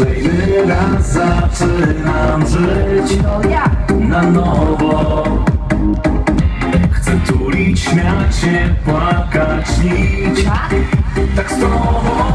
Kolejny raz zaczynam żyć na nowo. Chcę tulić, śmiać się, płakać, śnić tak? tak z tobą.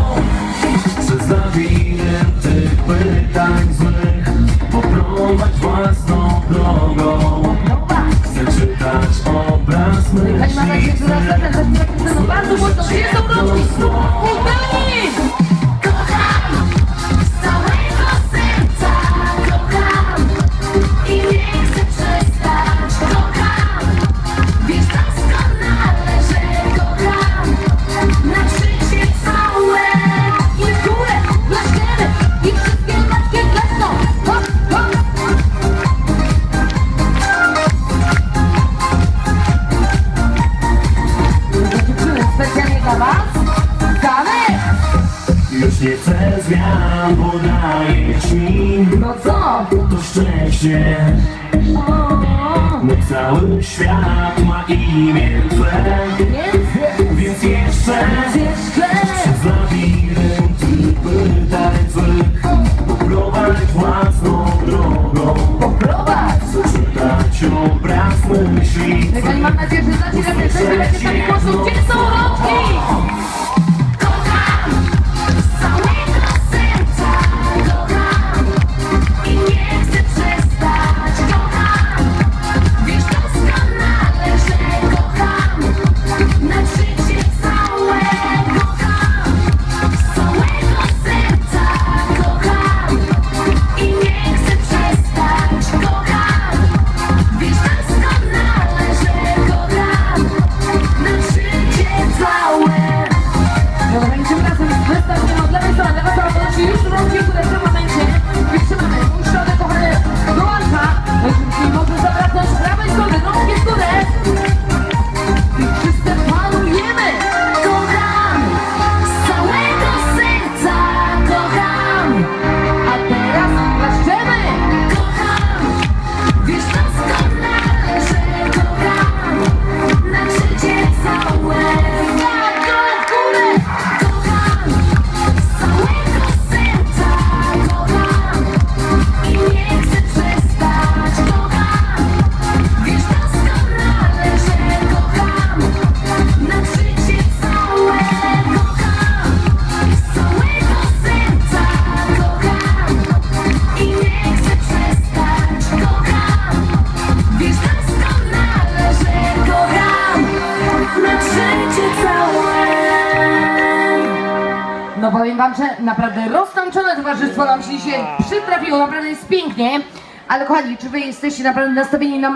Już nie chcę zmian, bo dajesz mi. No co? To szczęście. Bo cały świat ma imię Twe. Więc jeszcze Przez labirynt i pytań złych Poprowadź własną drogą. Poprowadź. Przeczytać obraz myśli Mam nadzieję, że znacie, że jesteśmy w takim gdzie są? No powiem wam, że naprawdę roztańczone towarzystwo nam się dzisiaj przytrafiło, naprawdę jest pięknie. Ale kochani, czy wy jesteście naprawdę nastawieni na